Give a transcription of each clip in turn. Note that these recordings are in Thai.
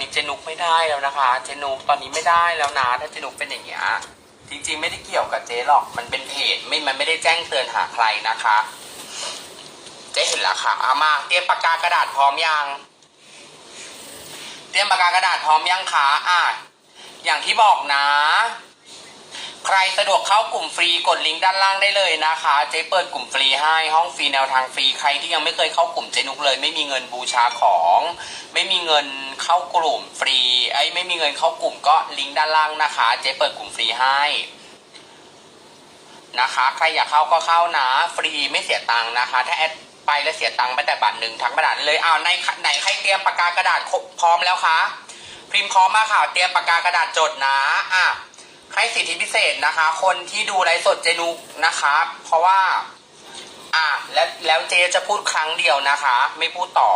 นี้เจนุกไม่ได้แล้วนะคะ เจนุกตอนนี้ไม่ได้แล้วนะถ้าเจนุกเป็นอย่างเงี้ยจริงๆไม่ได้เกี่ยวกับเจ๊หรอก มันเป็นเพจไม่ มันไม่ได้แจ้งเตือนหาใครนะคะ เจ๊เห็นแล้วค่ะเอามาเตรียมปากกากระดาษพร้อมยัง เตรียมปากกากระดาษพร้อมยังคะอะอย่างที่บอกนะ ใครสะดวกเข้ากลุ่มฟรีกดลิงก์ด้านล่างได้เลยนะคะ เจ๊เปิดกลุ่มฟรีให้ห้องฟรีแนวทางฟรีใครที่ยังไม่เคยเข้ากลุ่มเจนุกเลย ไม่มีเงินบูชาของ ไม่มีเงินเข้ากลุ่มฟรีไอ้ไม่มีเงินเข้ากลุ่มก็ลิงก์ด้านล่างนะคะ เจ๊เปิดกลุ่มฟรีให้นะคะใครอยากเข้าก็เข้านะ ฟรีไม่เสียตังค์นะคะ ถ้าแอดไปแล้วเสียตังค์ไม่แต่บาทหนึ่งทั้งกระดาษเลยอ้าวในไหนใครเตรียมปากกากระดาษพร้อมแล้วคะพิมพ์พร้อมมาค่ะเตรียมปากกากระดาษจดนะอะ ให้สิทธิพิเศษนะคะ คนที่ดูไลฟ์สดเจนุกนะคะ เพราะว่า อะแล้วแล้วเจจะพูดครั้งเดียวนะคะ ไม่พูดต่อ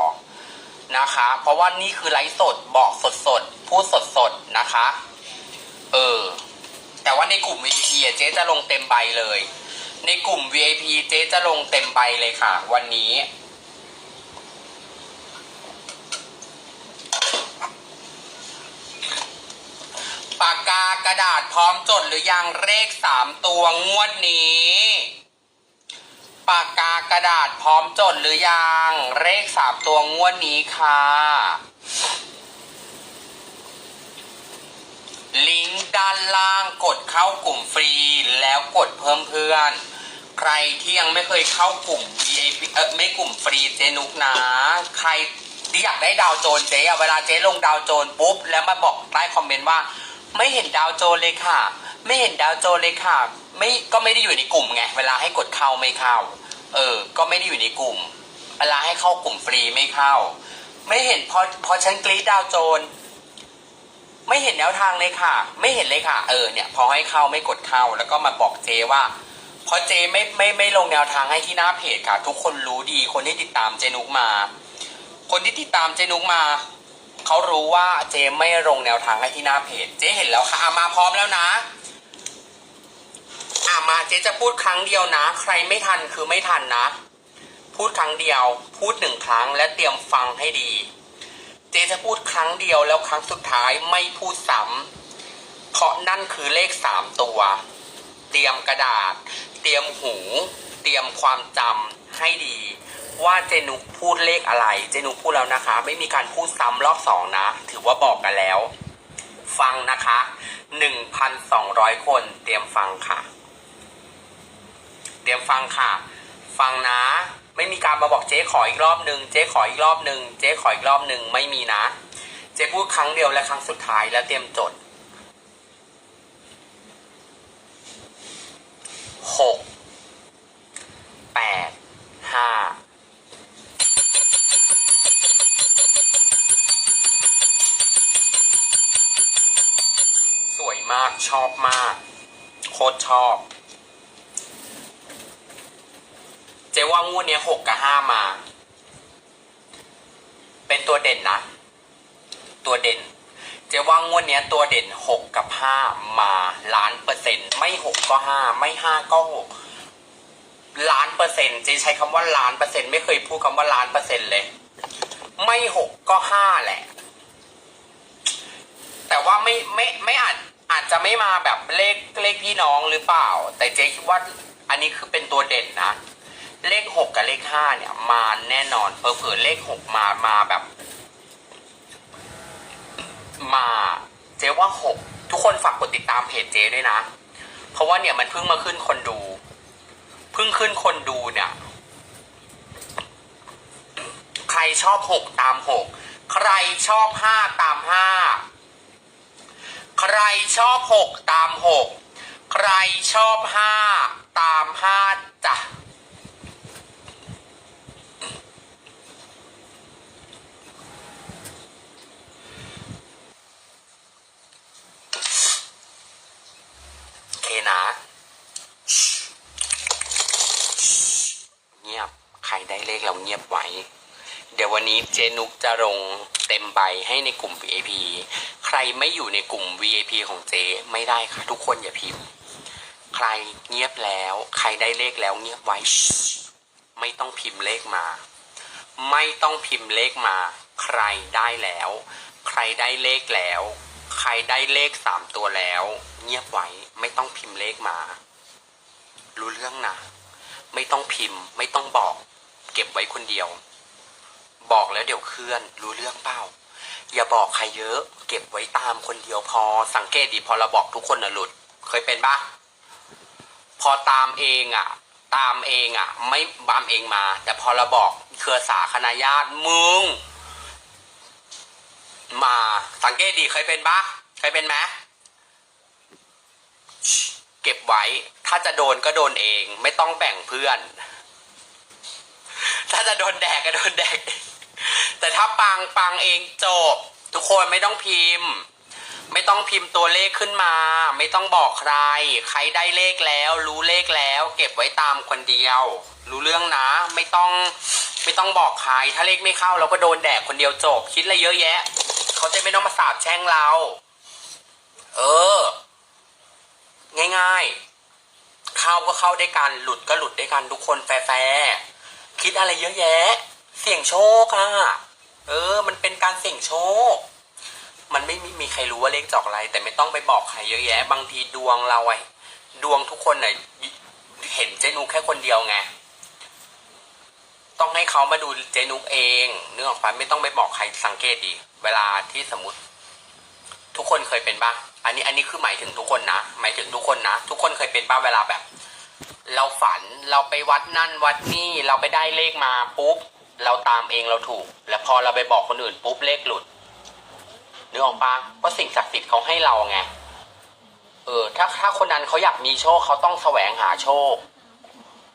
นะคะ เพราะว่านี่คือไลฟ์สดบอกสดสดพูดสดสดนะคะ เออ แต่ว่าในกลุ่ม VIP เจ๊จะลงเต็มใบเลย ในกลุ่ม VIP เจ๊จะลงเต็มใบเลยค่ะ วันนี้ ปากกากระดาษพร้อมจดหรือยังเลขสามตัวงวดนี้ ปากกากระดาษพร้อมจดหรือยังเลขสามตัวงวดนี้ค่ะลิงก์ด้านล่างกดเข้ากลุ่มฟรีแล้วกดเพิ่มเพื่อน ใครที่ยังไม่เคยเข้ากลุ่ม VIP เออไม่กลุ่มฟรีเจนุกนะ ใครที่อยากได้ดาวโจนเจ๊อะเวลาเจ๊ลงดาวโจนปุ๊บ แล้วมาบอกใต้คอมเมนต์ว่า ไม่เห็นดาวโจนเลยค่ะ ไม่เห็นดาวโจนเลยค่ะ ไม่ก็ไม่ได้อยู่ในกลุ่มไงเวลาให้กดเข้าไม่เข้า เออ ก็ไม่ได้อยู่ในกลุ่ม เวลาให้เข้ากลุ่มฟรีไม่เข้า ไม่เห็นพอพอฉันกรีดดาวโจนไม่เห็นแนวทางเลยค่ะ ไม่เห็นเลยค่ะ เออเนี่ยพอให้เข้าไม่กดเข้า แล้วก็มาบอกเจว่าเพราะเจไม่ไม่ไม่ลงแนวทางให้ที่หน้าเพจค่ะ ทุกคนรู้ดีคนที่ติดตามเจนุกมา คนที่ติดตามเจนุกมา เขารู้ว่าเจไม่ลงแนวทางให้ที่หน้าเพจ เจ๊เห็นแล้วค่ะอะมาพร้อมแล้วนะอะมาเจ๊จะพูดครั้งเดียวนะ ใครไม่ทันคือไม่ทันนะ พูดครั้งเดียว พูดหนึ่งครั้งและเตรียมฟังให้ดี เจ๊จะพูดครั้งเดียวแล้วครั้งสุดท้ายไม่พูดซ้ำเพราะนั่นคือเลขสามตัว เตรียมกระดาษ เตรียมหู เตรียมความจำให้ดี ว่าเจนุกพูดเลขอะไร เจนุกพูดแล้วนะคะ ไม่มีการพูดซ้ำรอบสองนะ ถือว่าบอกกันแล้ว ฟังนะคะหนึ่งพันสองร้อยคนเตรียมฟังค่ะ เตรียมฟังค่ะ ฟังนะ ไม่มีการมาบอกเจ๊ขออีกรอบหนึ่งเจ๊ขออีกรอบหนึ่งเจ๊ขออีกรอบหนึ่งไม่มีนะ เจ๊พูดครั้งเดียวและครั้งสุดท้ายแล้วเตรียมจดหกแปดห้าสวยมาก ชอบมาก โคตรชอบ เจ๊ว่างวดเนี้ยหกกับห้ามา เป็นตัวเด่นนะ ตัวเด่น เจ๊ว่างวดเนี้ยตัวเด่นหกกับห้ามาล้านเปอร์เซ็นต์ไม่หกก็ห้าไม่ห้าก็หกล้านเปอร์เซ็นต์เจ๊ใช้คำว่าล้านเปอร์เซ็นต์ไม่เคยพูดคำว่าล้านเปอร์เซ็นต์เลย ไม่หกก็ห้าแหละแต่ว่าไม่ไม่ไม่อาจ อาจจะไม่มาแบบเลขเลขพี่น้องหรือเปล่า แต่เจ๊คิดว่าอันนี้คือเป็นตัวเด่นนะ เลขหกกับเลขห้าเนี่ย มาแน่นอนเผลอๆเลขหกมามาแบบ มา เจ๊ว่าหกทุกคนฝากกดติดตามเพจเจ๊ด้วยนะ เพราะว่าเนี่ยมันเพิ่งมาขึ้นคนดูเพิ่งขึ้นคนดูเนี่ย ใครชอบหกตามหกใครชอบห้าตามห้า ใครชอบหกตามหกใครชอบห้าตามห้าจ้ะเคนะเงียบ ใครได้เลขเราเงียบไว้ เดี๋ยววันนี้เจนุกจะลง เต็มใบให้ในกลุ่ม VIP ใครไม่อยู่ในกลุ่ม VIP ของเจไม่ได้ค่ะ ทุกคนอย่าพิมพ์ ใครเงียบแล้ว ใครได้เลขแล้วเงียบไว้ ไม่ต้องพิมพ์เลขมา ไม่ต้องพิมพ์เลขมา ใครได้แล้ว ใครได้เลขแล้ว ใครได้เลขสามตัวแล้ว เงียบไว้ไม่ต้องพิมพ์เลขมา รู้เรื่องนะไม่ต้องพิมพ์ ไม่ต้องบอก เก็บไว้คนเดียว บอกแล้วเดี๋ยวเคลื่อนรู้เรื่องเปล่า อย่าบอกใครเยอะ เก็บไว้ตามคนเดียวพอสังเกตดิพอเราบอกทุกคนนะหลุด เคยเป็นปะพอตามเองอะ ตามเองอะ ไม่บามเองมา แต่พอเราบอกเครือสาคณะญาติมึง มาสังเกตดีเคยเป็นปะเคยเป็นไหมเก็บไว้ ถ้าจะโดนก็โดนเอง ไม่ต้องแบ่งเพื่อน ถ้าจะโดนแดกก็โดนแดกเอง แต่ถ้าปังปังเองจบ ทุกคนไม่ต้องพิมพ์ ไม่ต้องพิมพ์ตัวเลขขึ้นมา ไม่ต้องบอกใคร ใครได้เลขแล้ว รู้เลขแล้ว เก็บไว้ตามคนเดียว รู้เรื่องนะ ไม่ต้องไม่ต้องบอกใคร ถ้าเลขไม่เข้าเราก็โดนแดกคนเดียวจบ คิดอะไรเยอะแยะ เขาจะไม่ต้องมาสาบแช่งเรา เออ ง่ายๆ เข้าก็เข้าได้กัน หลุดก็หลุดได้กันทุกคนแฟร์ๆคิดอะไรเยอะแยะ เสี่ยงโชคอะ เออ มันเป็นการเสี่ยงโชค มันไม่มีมีใครรู้ว่าเลขจอกอะไร แต่ไม่ต้องไปบอกใครเยอะแยะ บางทีดวงเราไอ้ดวงทุกคนน่ะเห็นเจนุกแค่คนเดียวไง ต้องให้เขามาดูเจนุกเองเนึกออกปะไม่ต้องไปบอกใครสังเกตดี เวลาที่สมมติ ทุกคนเคยเป็นปะอันนี้อันนี้คือหมายถึงทุกคนนะ หมายถึงทุกคนนะ ทุกคนเคยเป็นปะเวลาแบบ เราฝันเราไปวัดนั่นวัดนี่เราไปได้เลขมาปุ๊บ เราตามเองเราถูก แล้วพอเราไปบอกคนอื่นปุ๊บเลขหลุดนึกออกปะว่าสิ่งศักดิ์สิทธิ์เขาให้เราไงเออถ้าถ้าคนนั้นเขาอยากมีโชคเขาต้องแสวงหาโชค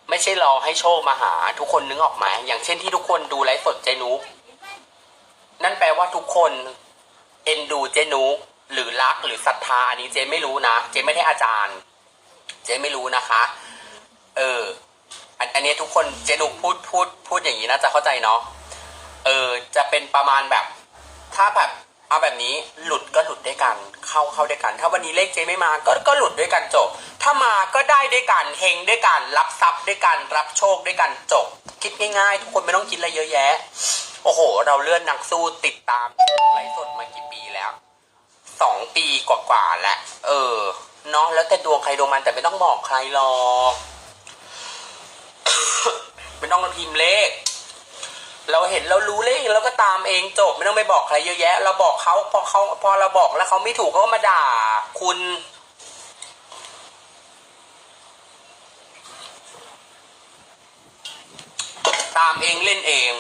ไม่ใช่รอให้โชคมาหา ทุกคนนึกออกไหมอย่างเช่นที่ทุกคนดูไลฟ์สดเจนุกนั่นแปลว่าทุกคนเอ็นดูเจนุกหรือรักหรือศรัทธาอันนี้เจไม่รู้นะ เจไม่ได้อาจารย์ เจไม่รู้นะคะ เออ อันอันนี้ทุกคนเจนุกพูดพูดพูดอย่างนี้น่าจะเข้าใจเนาะเออจะเป็นประมาณแบบ ถ้าแบบเอาแบบนี้หลุดก็หลุดด้วยกัน เข้าเข้าด้วยกัน ถ้าวันนี้เลขเจไม่มาก็ก็หลุดด้วยกันจบ ถ้ามาก็ได้ด้วยกันเฮงด้วยกัน รับทรัพย์ด้วยกัน รับโชคด้วยกันจบ คิดง่ายๆ ทุกคนไม่ต้องคิดอะไรเยอะแยะ โอ้โห เราเลื่อนนักสู้ติดตามไลฟ์สดมากี่ปีแล้วสองปีกว่าๆแหละ เออเนาะแล้วแต่ดวงใครดวงมันแต่ไม่ต้องบอกใครหรอก ไม่ต้องมาพิมพ์เลข เราเห็นเรารู้เลขเราก็ตามเองจบไม่ต้องไปบอกใครเยอะแยะ เราบอกเขาพอเขาพอเราบอกแล้วเขาไม่ถูกเขาก็มาด่าคุณตามเองเล่นเอง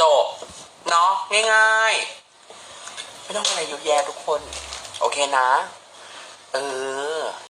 จบเนาะง่ายๆ ไม่ต้องอะไรเยอะแยะทุกคน โอเคนะ เออ